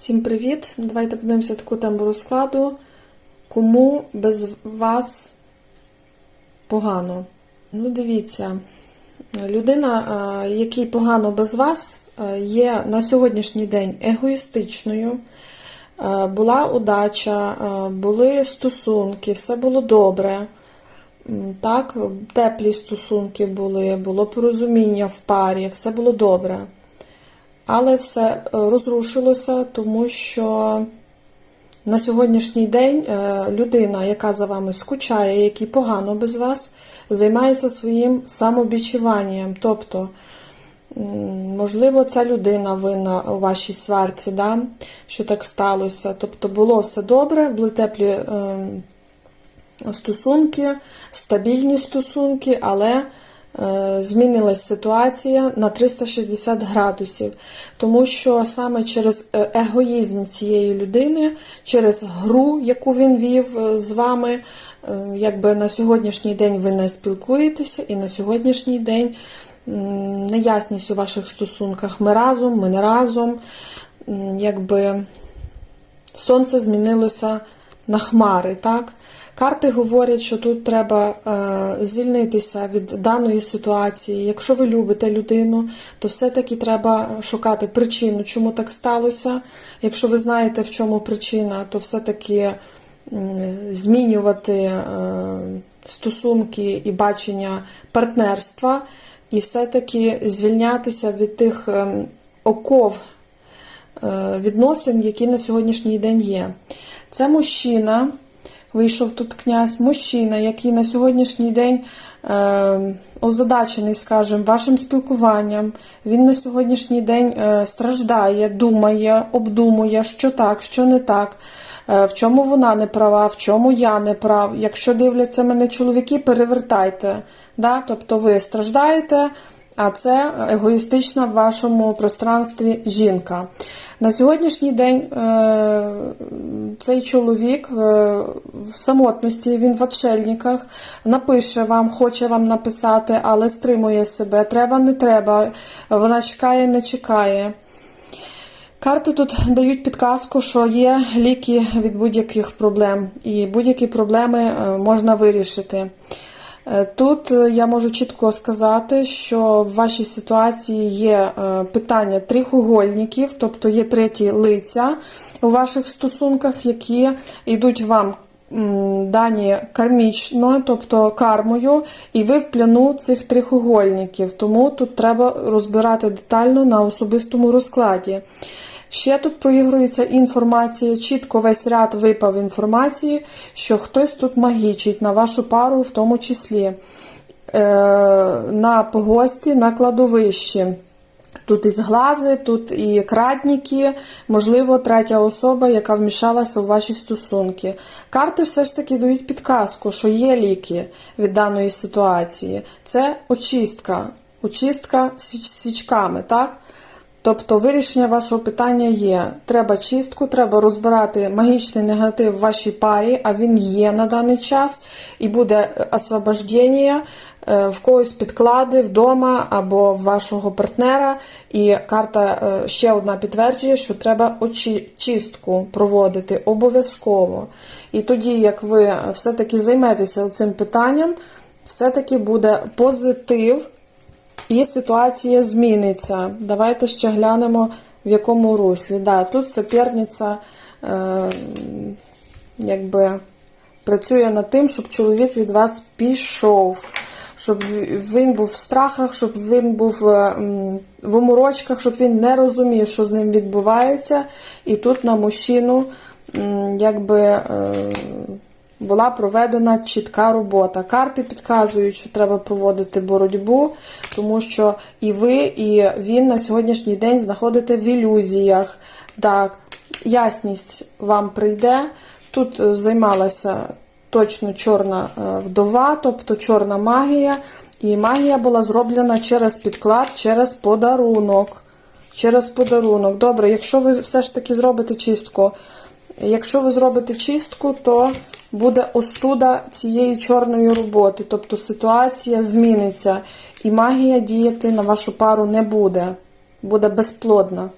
Всім привіт! Давайте подивимося таку тембу розкладу. Кому без вас погано? Ну, дивіться, людина, е, якій погано без вас, е, є на сьогоднішній день егоїстичною. Е, Була удача, були стосунки, все було добре. Так, теплі стосунки були, було порозуміння в парі, все було добре. Але все е, розрушилося, тому що на сьогоднішній день е, людина, яка за вами скучає, який погано без вас, займається своїм самобічуванням. Тобто, можливо, ця людина винна у вашій сварці, да? що так сталося. Тобто було все добре, були теплі е, стосунки, стабільні стосунки, але змінилась ситуація на 360 градусів, тому що саме через е, егоїзм цієї людини, через гру, яку він вів е, з вами, е, якби на сьогоднішній день ви не спілкуєтеся, і на сьогоднішній день неясність у ваших стосунках. Ми разом, ми не разом, якби сонце змінилося на хмари, так? Карти говорять, що тут треба е, звільнитися від даної ситуації. Якщо ви любите людину, то все-таки треба шукати причину, чому так сталося. Якщо ви знаєте, в чому причина, то все-таки м, змінювати е, стосунки і бачення партнерства, і все-таки звільнятися від тих ем, оков е, відносин, які на сьогоднішній день є. Це мужчина, вийшов тут князь, мужчина, який на сьогоднішній день е, озадачений, скажімо, вашим спілкуванням. Він на сьогоднішній день е, страждає, думає, обдумує, що так, що не так. е, В чому вона не права, в чому я не прав. Якщо дивляться мене чоловіки, перевертайте. Да? Тобто ви страждаєте, а це егоїстична в вашому пространстві жінка. На сьогоднішній день е, цей чоловік е, в самотності, він в отшельниках, напише вам, хоче вам написати, але стримує себе. Треба, не треба. Вона чекає, не чекає. Карти тут дають підказку, що є ліки від будь-яких проблем, і будь-які проблеми е, можна вирішити. Е, Тут е, я можу чітко сказати, що в вашій ситуації є е, питання трихугольників, тобто є треті лиця у ваших стосунках, які йдуть вам дані кармічно, тобто кармою, і ви в пляну цих трихугольників. Тому тут треба розбирати детально на особистому розкладі. Ще тут проігрується інформація, чітко весь ряд випав інформації, що хтось тут магічить на вашу пару, в тому числі е, на погості, на кладовищі. Тут і зглази, тут і крадніки, можливо, третя особа, яка вмішалася у ваші стосунки. Карти все ж таки дають підказку, що є ліки від даної ситуації. Це очистка, очистка свіч- свічками, так? Тобто вирішення вашого питання є. Треба чистку, треба розбирати магічний негатив в вашій парі, а він є на даний час, і буде освобождення е, в когось підклади вдома або в вашого партнера. І карта е, ще одна підтверджує, що треба чистку проводити обов'язково. І тоді, як ви все-таки займетеся цим питанням, все-таки буде позитив. І ситуація зміниться. Давайте ще глянемо, в якому руслі. Да, тут суперниця е, якби працює над тим, щоб чоловік від вас пішов, щоб він був в страхах, щоб він був е, в оморочках, щоб він не розумів, що з ним відбувається. І тут на мужчину якби. Е, була проведена чітка робота. Карти підказують, що треба проводити боротьбу, тому що і ви, і він на сьогоднішній день знаходите в ілюзіях. Так, ясність вам прийде. Тут е, займалася точно чорна е, вдова, тобто чорна магія. І магія була зроблена через підклад, через подарунок. Через подарунок. Добре, якщо ви все ж таки зробите чистку, Якщо ви зробите чистку, то буде остуда цієї чорної роботи, тобто ситуація зміниться, і магія діяти на вашу пару не буде, буде безплодна.